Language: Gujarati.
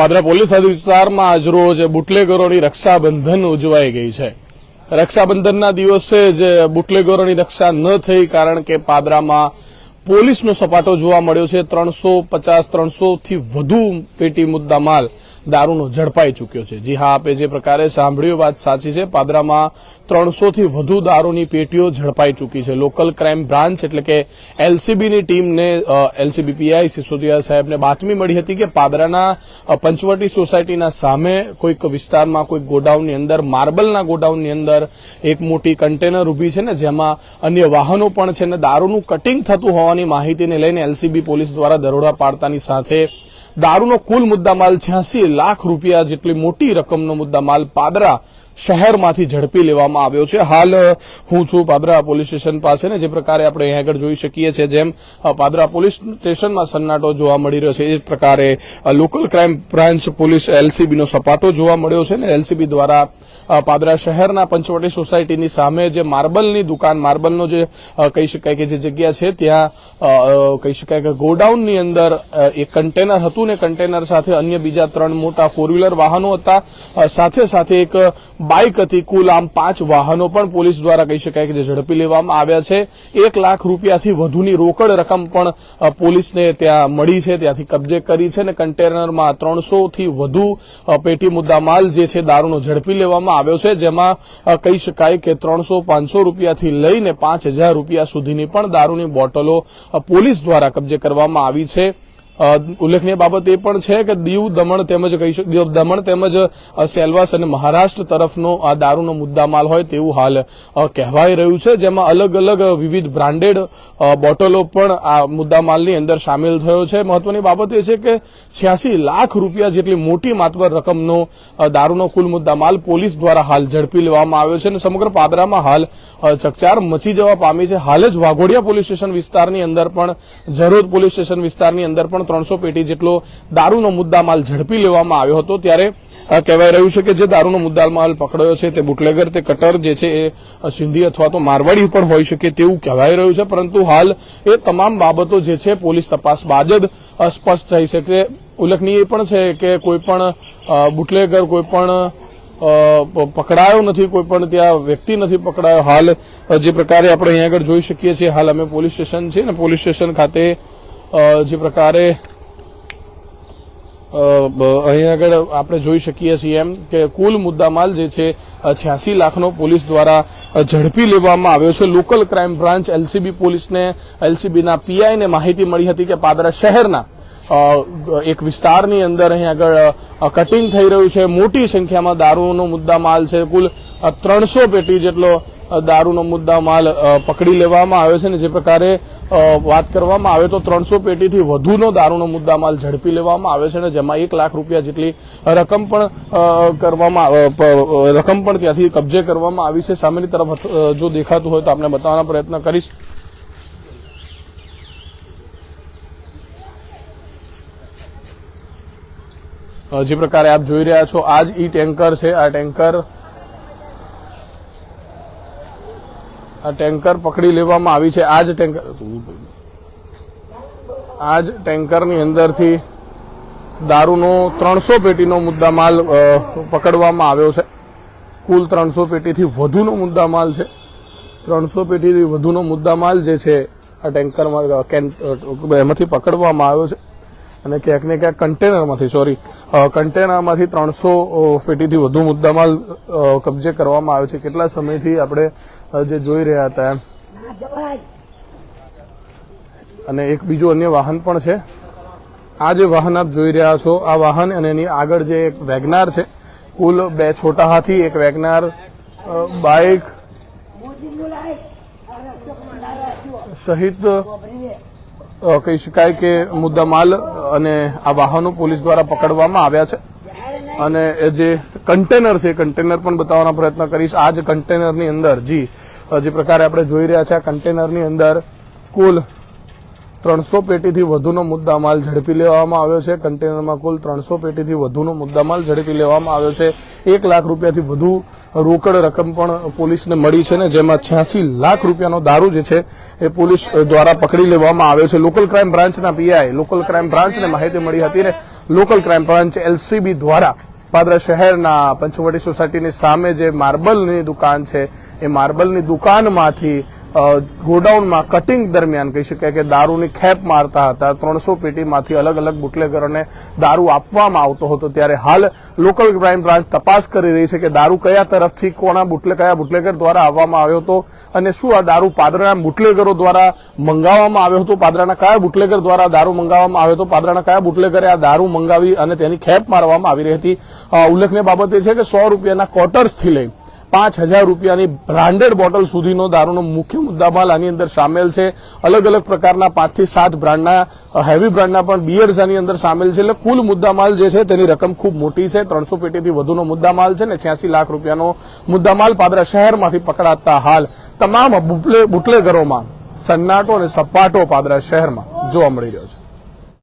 પાદરા પોલીસ હદ વિસ્તારમાં આજરોજ બુટલેગરોની રક્ષાબંધન ઉજવાઈ ગઈ છે. રક્ષાબંધનના દિવસે જ બુટલેગરોની રક્ષા ન થઈ કારણ કે પાદરામાં પોલીસનો સપાટો જોવા મળ્યો છે. ત્રણસો પચાસ ત્રણસોથી વધુ પેટી મુદ્દામાલ દારૂનો ઝડપાઈ ચૂક્યો છે. જી હા, આપે જે પ્રકારે સાંભળ્યું, વાત સાચી છે. પાદરામાં ત્રણસોથી વધુ દારૂની પેટીઓ ઝડપાઈ ચૂકી છે. લોકલ ક્રાઇમ બ્રાન્ચ એટલે કે એલસીબીની ટીમને એલસીબી પીઆઈ સિસોદિયા સાહેબને બાતમી મળી હતી કે પાદરાના પંચવટી સોસાયટીના સામે કોઈક વિસ્તારમાં, કોઈક ગોડાઉનની અંદર, માર્બલના ગોડાઉનની અંદર એક મોટી કન્ટેનર ઊભી છે ને, જેમાં અન્ય વાહનો પણ છે ને, દારૂનું કટિંગ થતું હોવાની માહિતીને લઈને એલસીબી પોલીસ દ્વારા દરોડા પાડતાની સાથે દારૂનો કુલ મુદ્દામાલ છ્યાસી લાખ રૂપિયા જેટલી મોટી રકમનો મુદ્દામાલ પાદરા શહેરમાંથી ઝડપી લેવામાં આવ્યો છે. હાલ હું છું પાદરા પોલીસ સ્ટેશન પાસે ને જે પ્રકારે આપણે અહીં આગળ જોઈ શકીએ છીએ, જેમ પાદરા પોલીસ સ્ટેશનમાં સન્નાટો જોવા મળી રહ્યો છે. એ જ પ્રકારે લોકલ ક્રાઇમ બ્રાન્ચ પોલીસ એલસીબીનો સપાટો જોવા મળ્યો છે ને એલસીબી દ્વારા પાદરા શહેરના પંચવટી સોસાયટીની સામે જે માર્બલની દુકાન, માર્બલનો જે કહી શકાય કે જે જગ્યા છે, ત્યાં કહી શકાય કે ગોડાઉનની અંદર એક કન્ટેનર હતું ને કન્ટેનર સાથે અન્ય બીજા ત્રણ મોટા ફોર વ્હીલર વાહનો હતા. સાથે સાથે એક બાઇક હતી. કુલ આમ પાંચ વાહનો પણ પોલીસ દ્વારા કહી શકાય કે જે ઝડપી લેવામાં આવ્યા છે. એક લાખ રૂપિયાથી વધુની રોકડ રકમ પણ પોલીસને ત્યાં મળી છે. ત્યાંથી કબજે કરી છે ને કન્ટેનરમાં ત્રણસોથી વધુ પેટી પેટી મુદ્દામાલ જે છે દારૂનો ઝડપી લેવામાં આવ્યો છે. જેમાં કહી શકાય કે ત્રણસો પાંચસો રૂપિયાથી લઈને પાંચ હજાર રૂપિયા સુધીની પણ દારૂની બોટલો પોલીસ દ્વારા કબજે કરવામાં આવી છે. ઉલ્લેખનીય બાબત એ પણ છે કે દીવ દમણ તેમજ કહી શક- દીવ દમણ તેમજ સેલવાસ અને મહારાષ્ટ્ર તરફનો આ દારૂનો મુદ્દામાલ હોય તેવું હાલ કહેવાઈ રહ્યું છે. જેમાં અલગ અલગ વિવિધ બ્રાન્ડેડ બોટલો પણ આ મુદ્દામાલની અંદર સામેલ થયો છે. મહત્વની બાબત એ છે કે છ્યાસી લાખ રૂપિયા જેટલી મોટી માતબર રકમનો દારૂનો કુલ મુદ્દામાલ પોલીસ દ્વારા હાલ ઝડપી લેવામાં આવ્યો છે અને સમગ્ર પાદરામાં હાલ ચકચાર મચી જવા પામી છે. હાલ જ વાઘોડિયા પોલીસ સ્ટેશન વિસ્તારની અંદર પણ, જરોદ પોલીસ સ્ટેશન વિસ્તારની અંદર પણ ત્રણસો પેટી જેટલો દારૂનો મુદ્દામાલ ઝડપી લેવામાં આવ્યો હતો. ત્યારે કહેવાય રહ્યું છે કે જે દારૂનો મુદ્દામાલ પકડાયો છે તે બુટલેગર, તે કટર જે છે એ સિંધી અથવા તો મારવાડી પણ હોઈ શકે તેવું કહેવાય રહ્યું છે. પરંતુ હાલ એ તમામ બાબતો જે છે પોલીસ તપાસ બાદ જ સ્પષ્ટ થઈ શકે ઉલ્લેખનીય પણ છે કે કોઈ પણ બુટલેગર કોઈ પણ પકડાયો નથી, કોઈ પણ ત્યાં વ્યક્તિ નથી પકડાયો. હાલ જે પ્રકારે આપણે અહીંયા આગળ જોઈ શકીએ છીએ, હાલ અમે પોલીસ સ્ટેશન છે ને પોલીસ સ્ટેશન ખાતે જે પ્રકારે અહીં આગળ આપણે જોઈ શકીએ છીએ એમ કે કુલ મુદ્દામાલ જે છે છ્યાસી લાખનો પોલીસ દ્વારા ઝડપી લેવામાં આવ્યો છે. લોકલ ક્રાઇમ બ્રાન્ચ એલસીબી પોલીસને, એલસીબીના પીઆઈને માહિતી મળી હતી કે પાદરા શહેરના એક વિસ્તારની અંદર અહીં આગળ કટિંગ થઈ રહ્યું છે. મોટી સંખ્યામાં દારૂનો મુદ્દામાલ છે. કુલ ત્રણસો પેટી જેટલો દારૂનો મુદ્દા માલ પકડી લેવામાં આવ્યો છે ને જે પ્રકારે વાત કરવામાં આવે તો ત્રણસો પેટીથી વધુનો દારૂનો મુદ્દા માલ ઝડપી લેવામાં આવ્યો છે અને જેમાં એક લાખ રૂપિયા જેટલી રકમ પણ કરવામાં રકમ પણ ત્યાંથી કબજે કરવામાં આવી છે. સામેની તરફ જો દેખાતું હોય તો આપણે બતાવવાનો પ્રયત્ન કરીશ. જે પ્રકારે આપ જોઈ રહ્યા છો, આ જ ઈ ટેન્કર છે. આ ટેન્કર આ ટેન્કર પકડી લેવામાં આવી છે. આ જ ટેન્કર આ જ ટેન્કરની અંદરથી દારૂનો ત્રણસો પેટીનો મુદ્દામાલ પકડવામાં આવ્યો છે. કુલ ત્રણસો પેટીથી વધુનો મુદ્દામાલ છે. ત્રણસો પેટીથી વધુનો મુદ્દામાલ જે છે, આ ટેન્કરમાં એમાંથી પકડવામાં આવ્યો છે. અને ક્યાંક ને ક્યાંક કન્ટેનરમાંથી સોરી કન્ટેનરમાંથી ત્રણસો પેટીથી વધુ મુદ્દામાલ કબજે કરવામાં આવ્યો છે. કેટલા સમયથી આપણે જે જોઈ રહ્યા હતા એમ. અને એક બીજું અન્ય વાહન પણ છે. આ જે વાહન આપ જોઈ રહ્યા છો આ વાહન અને એની આગળ જે એક વેગનાર છે કુલ બે છોટા હાથી એક વેગનાર બાઇક સહિત કહી શકાય કે મુદ્દામાલ અને આ વાહનો પોલીસ દ્વારા પકડવામાં આવ્યા છે. અને જે કન્ટેનર છે કન્ટેનર પણ બતાવવાનો પ્રયત્ન કરીશ. આ જ કન્ટેનરની અંદર જી જે પ્રકારે આપણે જોઈ રહ્યા છે, આ કન્ટેનરની અંદર કુલ ત્રણસો પેટીથી વધુનો મુદ્દામાલ ઝડપી લેવામાં આવ્યો છે. કન્ટેનરમાં કુલ ત્રણસો પેટીથી વધુનો મુદ્દામાલ ઝડપી લેવામાં આવ્યો છે. એક લાખ રૂપિયાથી વધુ રોકડ રકમ પણ પોલીસને મળી છે ને જેમાં છ્યાસી લાખ રૂપિયાનો દારૂ જે છે એ પોલીસ દ્વારા પકડી લેવામાં આવ્યો છે. લોકલ ક્રાઇમ બ્રાન્ચના પીઆઈ, લોકલ ક્રાઇમ બ્રાન્ચને માહિતી મળી હતી ને લોકલ ક્રાઇમ બ્રાન્ચ એલસીબી દ્વારા પાદરા શહેરના પંચવટી સોસાયટીની સામે જે માર્બલની દુકાન છે, એ માર્બલની દુકાનમાંથી ગોડાઉનમાં કટિંગ દરમિયાન કહી શકાય કે દારૂની ખેપ મારતા હતા. ત્રણસો પેટીમાંથી અલગ અલગ બુટલેગરોને દારૂ આપવામાં આવતો હતો. ત્યારે હાલ લોકલ ક્રાઇમ બ્રાન્ચ તપાસ કરી રહી છે કે દારૂ કયા તરફથી, કોના બુટલે, કયા બુટલેગર દ્વારા આવવામાં આવ્યો હતો અને શું આ દારૂ પાદરાના બુટલેગરો દ્વારા મંગાવવામાં આવ્યો હતો? પાદરાના કયા બુટલેગર દ્વારા દારૂ મંગાવવામાં આવ્યો હતો? પાદરાના કયા બુટલેગરે આ દારૂ મંગાવી અને તેની ખેપ મારવામાં આવી રહી હતી? ઉલ્લેખનીય બાબત એ છે કે સો રૂપિયાના ક્વાર્ટર્સથી લઈ પાંચ હજાર રૂપિયાની બ્રાન્ડેડ બોટલ સુધીનો દારૂનો મુખ્ય મુદ્દામાલ આની અંદર સામેલ છે. અલગ અલગ પ્રકારના પાંચથી સાત બ્રાન્ડના હેવી બ્રાન્ડના પણ બિયર્સ આની અંદર સામેલ છે. એટલે કુલ મુદ્દામાલ જે છે તેની રકમ ખૂબ મોટી છે. ત્રણસો પેટીથી વધુનો મુદ્દામાલ છે ને છ્યાસી લાખ રૂપિયાનો મુદ્દામાલ પાદરા શહેરમાંથી પકડાતા હાલ તમામ બુટલે, બુટલેગરોમાં સન્નાટો અને સપાટો પાદરા શહેરમાં જોવા મળી રહ્યો છે.